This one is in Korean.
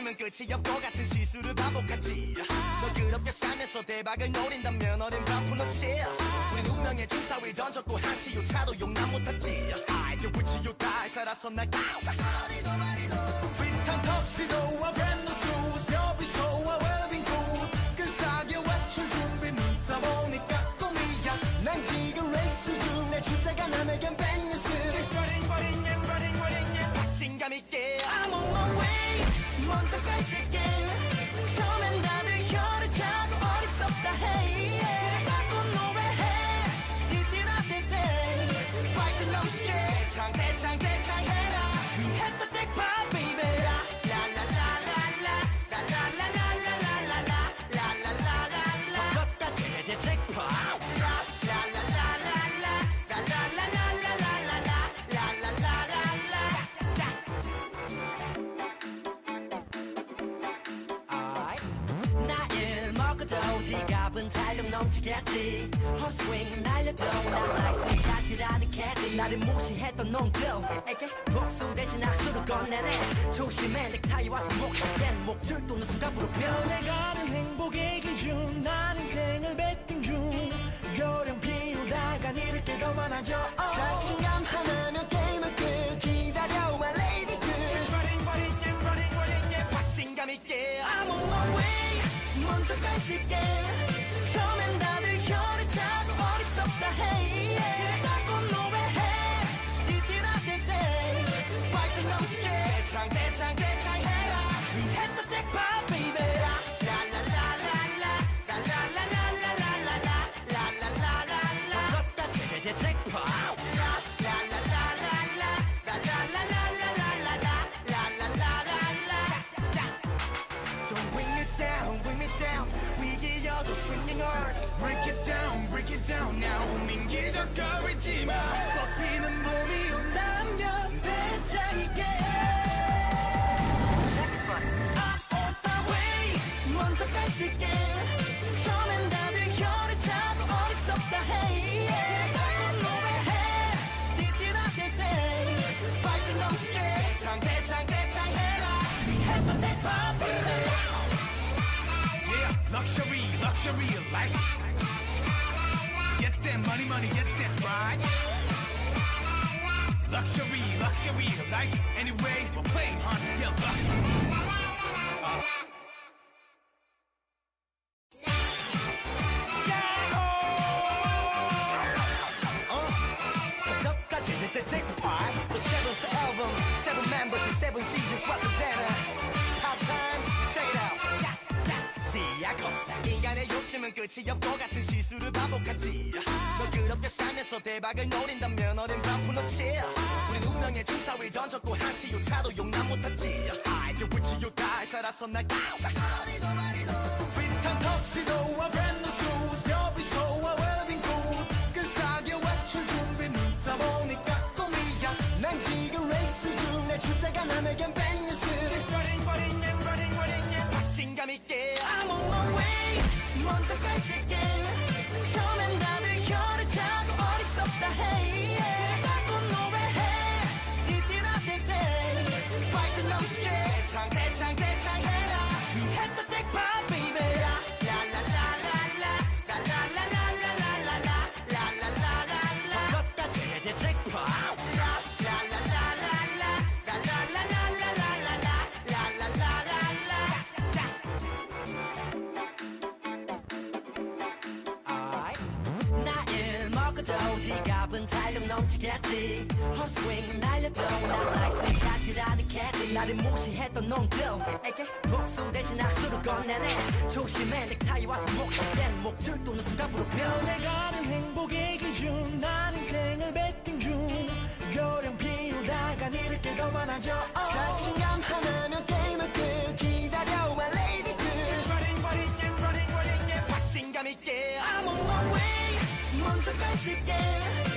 욕심은 끝이 없고 같은 실수를 반복하지. 너 그렇게 살면서 대박을 노린다면 어린 반푼 놓지. 우린 운명의 주사위를 던졌고 한치 요차도 용납 못했지. I do what you die 살았어 날 가사 휘탄 턱시도와 밴드 수 협의소와 웰빙 굿그 사기 외출 준비 늦다 보니까 꿈이야. 난 지금 레이스 중내 주제가 남에겐 밴 넘치겠지. 헛스윙 난 라이프 탓이라는 캐디. 나를 무시했던 놈들에게 복수 대신 악수를 건네네. 조심해. 넥타이 와서 목된 목줄 또는 수갑으로 변해가는 행복의 기준. 난 인생을 베팅 중. 요령 피우다가 잃을 게 더 많아져. 자신감 하나면 게임을 끝 기다려 my lady girl. 박진감 있게. I'm on my way 먼저 가실게 위기여도 swinging hard. Break it down, break it down now. 민기적 거리지마. 꽃피는 봄이 온다면 배짱이게. I'm on my way. 먼저 가실게. luxury life. Get that money, money, get that ride. Luxury, luxury life. Anyway, we're playing hard together. 졌다 끝이 없고 같은 실수를 반복하지. 너 그렇게 살면서 대박을 노린다면 어린 반푼 놓지. 우린 운명의 주사위를 던졌고 한치 요차도 용납 못했지. I do what you die 살았어 날 가사. 휘탄 턱시도와 밴드 수 협의소와 웰빙 굿그 사기 외출 준비 늦다 보니까 꿈이야. 난 지금 레이스 중내 주제가 남에겐 뱅뉴 먼 먹어도 지갑은 탄력 넘치겠지. 헛스윙 날려도 난 라이프 탓이라는 캐디. 나를 무시했던 놈들에게 복수 대신 악수를 건네네. 조심해. 넥타이 와서 목된 목줄 또는 수갑으로 변해가는 행복의 기준. 난 인생을 베팅 중. 요령 피우다가 잃을 게 더 많아져. 자 먼저